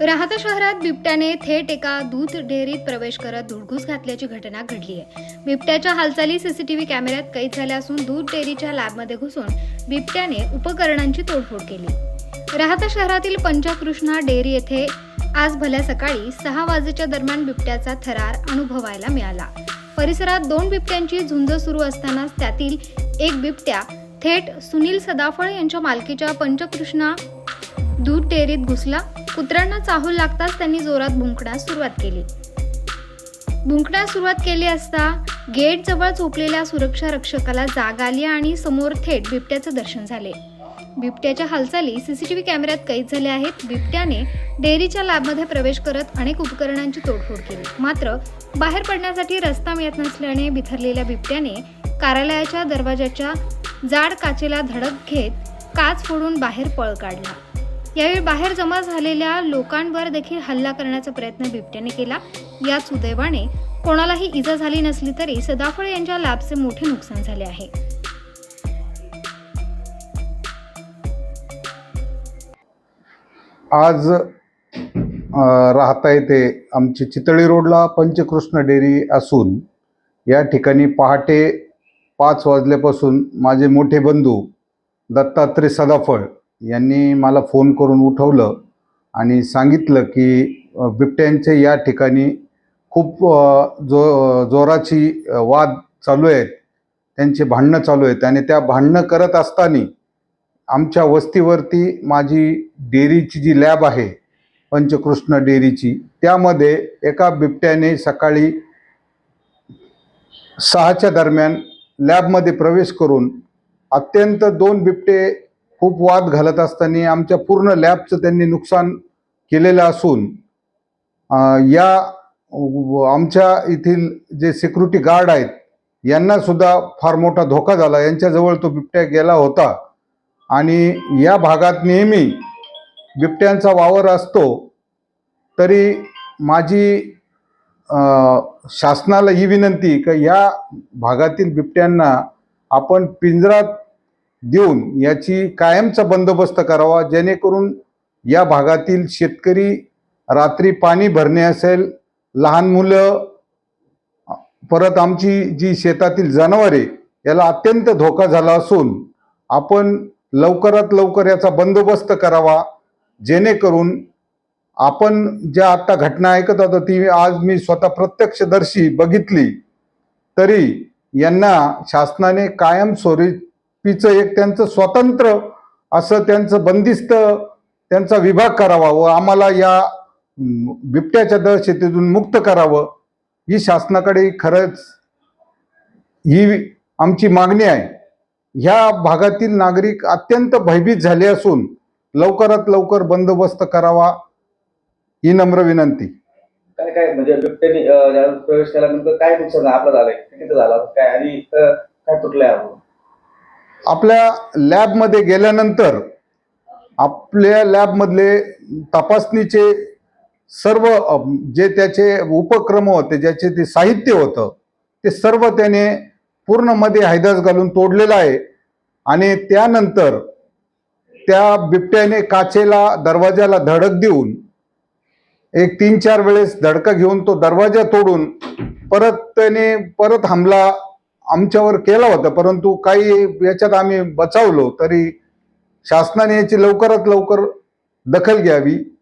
राहता शहरात बिबट्याने थेट एका दूध डेअरीत प्रवेश करत धुडघूस घातल्याची घटना घडली आहे. बिबट्याच्या हालचाली सीसीटीव्ही कॅमेऱ्यात कैद झाल्या असून दूध डेअरीच्या लॅबमध्ये घुसून बिबट्याने उपकरणांची तोडफोड केली. राहता शहरातील पंचकृष्णा डेअरी येथे आज भल्या सकाळी सहा वाजेच्या दरम्यान बिबट्याचा थरार अनुभवायला मिळाला. परिसरात दोन बिबट्यांची झुंज सुरू असतानाच त्यातील एक बिबट्या थेट सुनील सदाफळ यांच्या मालकीच्या पंचकृष्णा दूध डेअरीत घुसला कुत्र्यांना चाहूल लागताच त्यांनी जोरात भुंकण्यास सुरुवात केली. भुंकण्यास सुरुवात केली असता गेट जवळ झोपलेल्या सुरक्षा रक्षकाला जाग आली आणि समोर थेट बिबट्याचं दर्शन झाले. बिबट्याच्या हालचाली सीसीटीव्ही कॅमेऱ्यात कैद झाल्या आहेत. बिबट्याने डेअरीच्या लॅबमध्ये प्रवेश करत अनेक उपकरणांची तोडफोड केली. मात्र बाहेर पडण्यासाठी रस्ता मिळत नसल्याने बिथरलेल्या बिबट्याने कार्यालयाच्या दरवाजाच्या जाड काचेला धडक घेत काच फोडून बाहेर पळ काढला. यावेळी बाहेर जमा झालेल्या लोकांवर देखील हल्ला करण्याचा प्रयत्न बिबट्याने केला. या सुदैवाने कोणालाही इजा झाली नसली तरी सदाफळ यांच्या लॅबचे मोठे नुकसान झाले आहे. आज राहता येते आमची चितळी रोडला पंचकृष्ण डेअरी असून या ठिकाणी पहाटे पाच वाजल्यापासून माझे मोठे बंधू दत्तात्रय सदाफळ यांनी मला फोन करून उठवलं आणि सांगितलं की बिबट्यांचे या ठिकाणी खूप जो जोराची वाद चालू आहेत त्यांचे भांडणं चालू आहेत आणि त्या भांडणं करत असताना आमच्या वस्तीवरती माझी डेअरीची जी लॅब आहे पंचकृष्ण डेअरीची त्यामध्ये एका बिबट्याने सकाळी सहाच्या दरम्यान लॅबमध्ये प्रवेश करून अत्यंत दोन बिबटे खूप वाद घालत असताना आमच्या पूर्ण लॅबचं त्यांनी नुकसान केलेलं असून या व- आमच्या येथील जे सिक्युरिटी गार्ड आहेत यांना सुद्धा फार मोठा धोका झाला. यांच्याजवळ तो बिबट्या गेला होता. आणि या भागात नेहमी बिबट्यांचा वावर असतो तरी माझी शासनाला ही विनंती की या भागातील बिबट्यांना आपण पिंजरात देऊन याची कायमचा बंदोबस्त करावा जेणेकरून या भागातील शेतकरी रात्री पाणी भरणे असेल लहान मुलं परत आमची जी शेतातील जनावरे याला अत्यंत धोका झाला असून आपण लवकरात लवकर याचा बंदोबस्त करावा जेणेकरून आपण ज्या आत्ता घटना ऐकत होतो ती आज मी स्वतः प्रत्यक्षदर्शी बघितली तरी यांना शासनाने कायम स्वरूपीचं एक त्यांचं स्वतंत्र असं त्यांचं बंदिस्त त्यांचा विभाग करावा व आम्हाला या बिबट्याच्या बिबट्याच्या दहशतीतून मुक्त करावं ही शासनाकडे खरंच ही आमची मागणी आहे. ह्या भागातील नागरिक अत्यंत भयभीत झाले असून लवकरात लवकर बंदोबस्त करावा ही नम्र विनंती. काय काय म्हणजे बिबट्याने प्रवेश केल्यानंतर काय नुकसान आपलं झालंय किती झालं? काय आणि काय तुटलंय आपण आपल्या लॅबमध्ये गेल्यानंतर आपल्या लॅबमधले तपासणीचे सर्व जे त्याचे उपक्रम होते ज्याचे ते साहित्य होतं ते सर्व त्याने पूर्णमध्ये हैदास घालून तोडलेलं आहे. आणि त्यानंतर त्या बिबट्याने काचेला दरवाजाला धडक देऊन एक तीन चार वेळेस धडका घेऊन तो दरवाजा तोडून परत त्याने परत हमला आमच्यावर केला होता परंतु काही याच्यात आम्ही बचावलो तरी शासनाने याची लवकरात लवकर दखल घ्यावी.